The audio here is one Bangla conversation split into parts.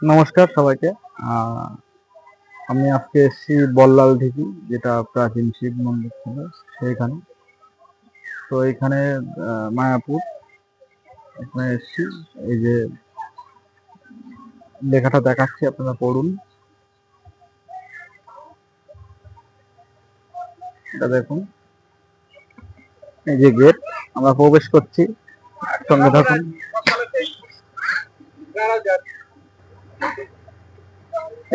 নমস্কার সবাইকে। আমি আজকে এসেছি বল্লাল ঢিপি, যেটা প্রাচীন শিব মন্দির ছিল সেইখানে। তো এখানে মায়াপুর এখানে এসেছি। এই যে লেখাটা দেখাচ্ছি, আপনারা পড়ুন। এটা দেখুন। এই যে গেট, আমরা প্রবেশ করছি। সঙ্গে থাকুন।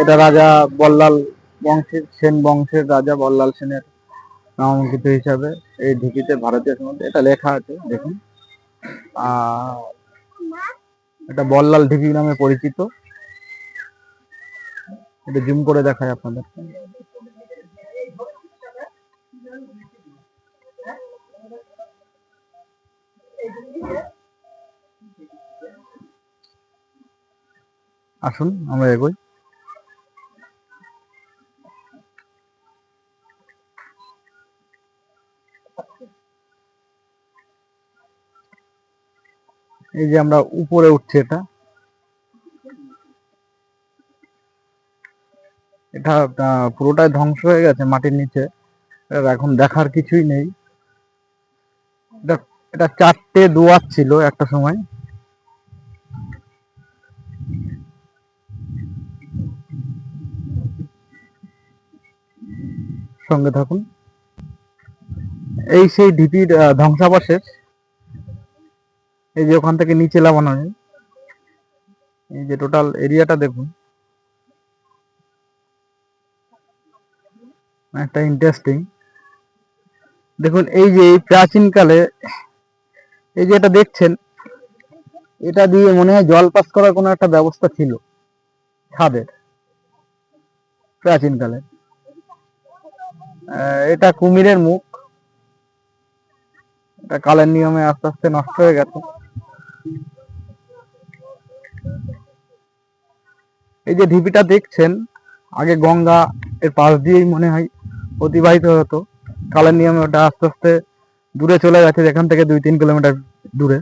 এটা রাজা বল্লাল বংশের, সেন বংশের রাজা বল্লাল সেনের নামাঙ্কিত হিসাবে এই ঢিপিতে ভারতীয় সমাজে এটা লেখা আছে, দেখুন। আর এটা বল্লাল ঢিপি নামে পরিচিত। এটা জুম করে দেখায় আপনাদের। আসুন, আমরা এগোই। এই যে আমরা উপরে উঠছি এটা। এটা পুরোটাই ধ্বংস হয়ে গেছে মাটির নিচে। এখন দেখার কিছুই নেই। এটা এটা চারটে দুয়ার ছিল একটা সময়। সঙ্গে থাকুন। এই সেই ঢিপির ধ্বংসাবশেষ, এই যে ওখান থেকে নিচে লাগানো হয়, এই যে টোটাল এরিয়াটা দেখুন। একটা ইন্টারেস্টিং দেখুন, এই যে এই প্রাচীনকালে, এই যে এটা দেখছেন, এটা দিয়ে মনে হয় জল পাস করার কোনো একটা ব্যবস্থা ছিল, ছাদের, প্রাচীনকালে। এটা কুমিরের মুখ। এটা কালের নিয়মে আস্তে আস্তে নষ্ট হয়ে গেছে। এই যে ঢিপিটা দেখছেন, আগে গঙ্গা এর পাশ দিয়েই মনে হয় অতিবাহিত হতো। কালের নিয়মে ওটা আস্তে আস্তে দূরে চলে গেছে, যেখান থেকে দুই তিন কিলোমিটার দূরে।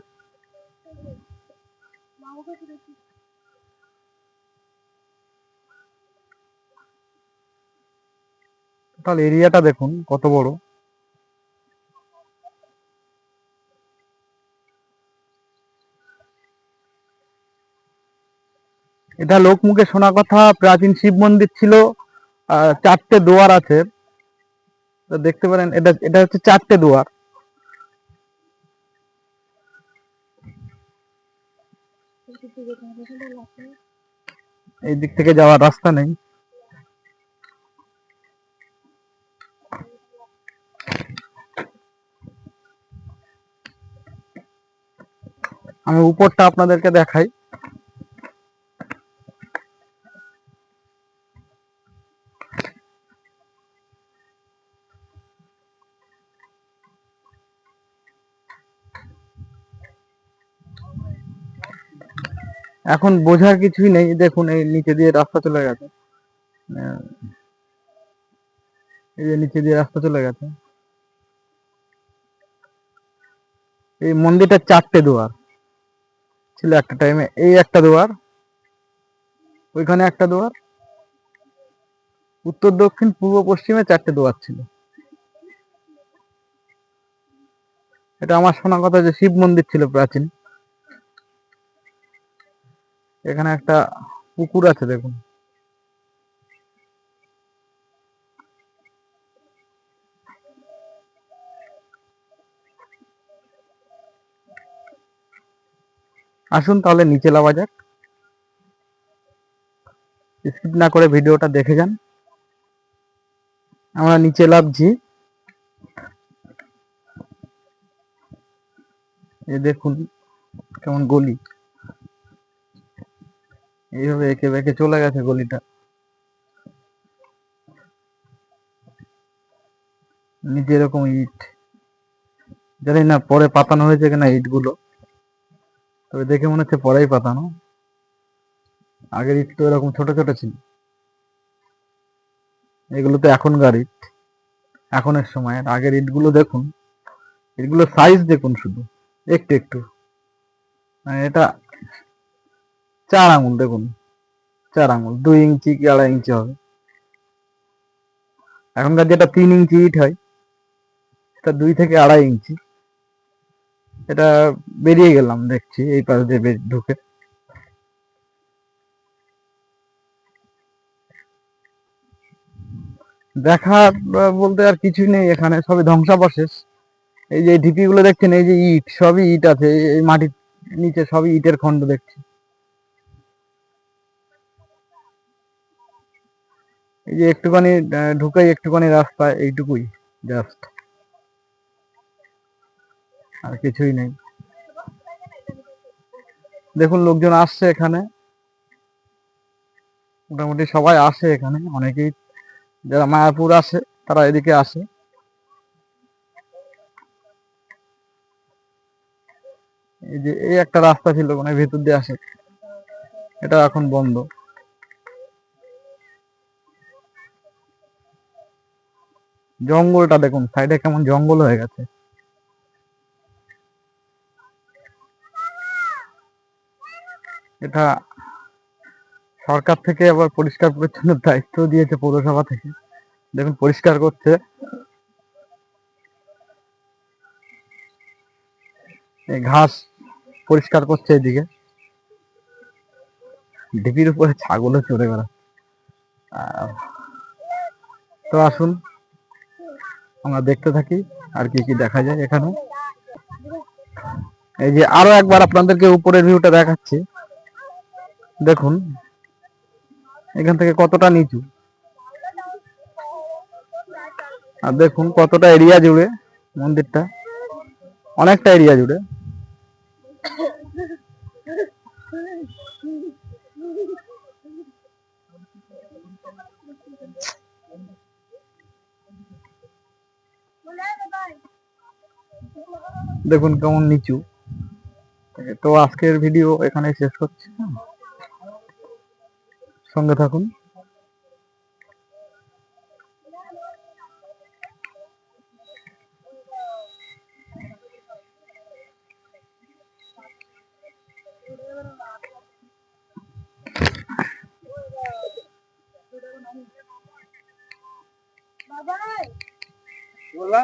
টোটাল এরিয়াটা দেখুন, কত বড়? এটা লোকমুখে শোনা কথা, প্রাচীন শিব মন্দির ছিল চারটে দুয়ার আছে। দেখতে পারেন, এটা এটা হচ্ছে চারটে দুয়ার। এই দিক থেকে যাওয়ার রাস্তা নেই। আমি উপরটা আপনাদেরকে দেখাই। এখন বোঝার কিছুই নেই। দেখুন, এই নিচে দিয়ে রাস্তা চলে গেছে। এই যে নিচে দিয়ে রাস্তা চলে গেছে। এই মন্দিরটা চারটে দুয়ার। ছিল একটা টাইমে এই একটা দুয়ার, ওইখানে একটা দুয়ার। উত্তর, দক্ষিণ, পূর্ব, পশ্চিমে চারটে দুয়ার ছিল। এটা আমার শোনা কথা যে শিব মন্দির ছিল প্রাচীন। এখানে একটা পুকুর আছে দেখুন। আসুন তাহলে নিচে লাওয়া যাক। স্কিপ না করে ভিডিওটা দেখে যান। আমরা নিচে লাভছি এ দেখুন কেমন গলি। এইভাবে একে বেঁকে চলে গেছে গলিটা। নিচে এরকম ইট। জানি না পরে পাতানো হয়েছে কিনা ইটগুলো তবে দেখে মনে হচ্ছে পরেই পাতানো আগের ইট তো এরকম ছোট ছোট ছিল। এগুলো তো এখনকার ইট, এখনের সময়ের আগের ইটগুলো দেখুন ইটগুলো সাইজ দেখুন শুধু, একটু একটু। মানে এটা চার আঙুল, দেখুন। চার আঙুল, দুই ইঞ্চি কি আড়াই ইঞ্চি হবে। এখনকার যেটা তিন ইঞ্চি ইট হয়, সেটা দুই থেকে আড়াই ইঞ্চি। এটা বেরিয়ে গেলাম, দেখছি এই পাশ দিয়ে ঢুকে। দেখার বলতে আর কিছুই নেই এখানে, সবই ধ্বংসাবশেষ। এই যে ঢিপি গুলো দেখছেন, এই যে ইট, সবই ইট আছে, এই- মাটির নিচে সবই ইটের খন্ড দেখছি। এই যে একটুখানি ঢুকাই একটুখানি রাস্তা, এইটুকুই জাস্ট আর কিছুই নেই। দেখুন, লোকজন আসছে এখানে। মোটামুটি সবাই আসে এখানে। অনেকেই যারা মায়াপুর আসে, তারা এদিকে আসে। এই যে, এই একটা রাস্তা ছিল মানে ভেতর দিয়ে আসে। এটা এখন বন্ধ। জঙ্গলটা দেখুন, সাইডে কেমন জঙ্গল হয়ে গেছে। এটা সরকার থেকে আবার পরিষ্কার পরিচ্ছন্নের দায়িত্ব দিয়েছে পৌরসভা থেকে। দেখুন, পরিষ্কার করছে। ঘাস পরিষ্কার করছে এদিকে। ঢিপির উপরে ছাগলও চড়ে বেড়া তো আসুন, আমরা দেখতে থাকি আর কি কি দেখা যায় এখানে। এই যে আরও একবার আপনাদেরকে উপরের ভিউটা দেখাচ্ছি। দেখুন, এখান থেকে কতটা নিচু? আর দেখুন, কতটা এরিয়া জুড়ে মন্দিরটা। অনেকটা এরিয়া জুড়ে। দেখুন কেমন নিচু। তো আজকের ভিডিও এখানে শেষ করছি সঙ্গে থাকুন। বললা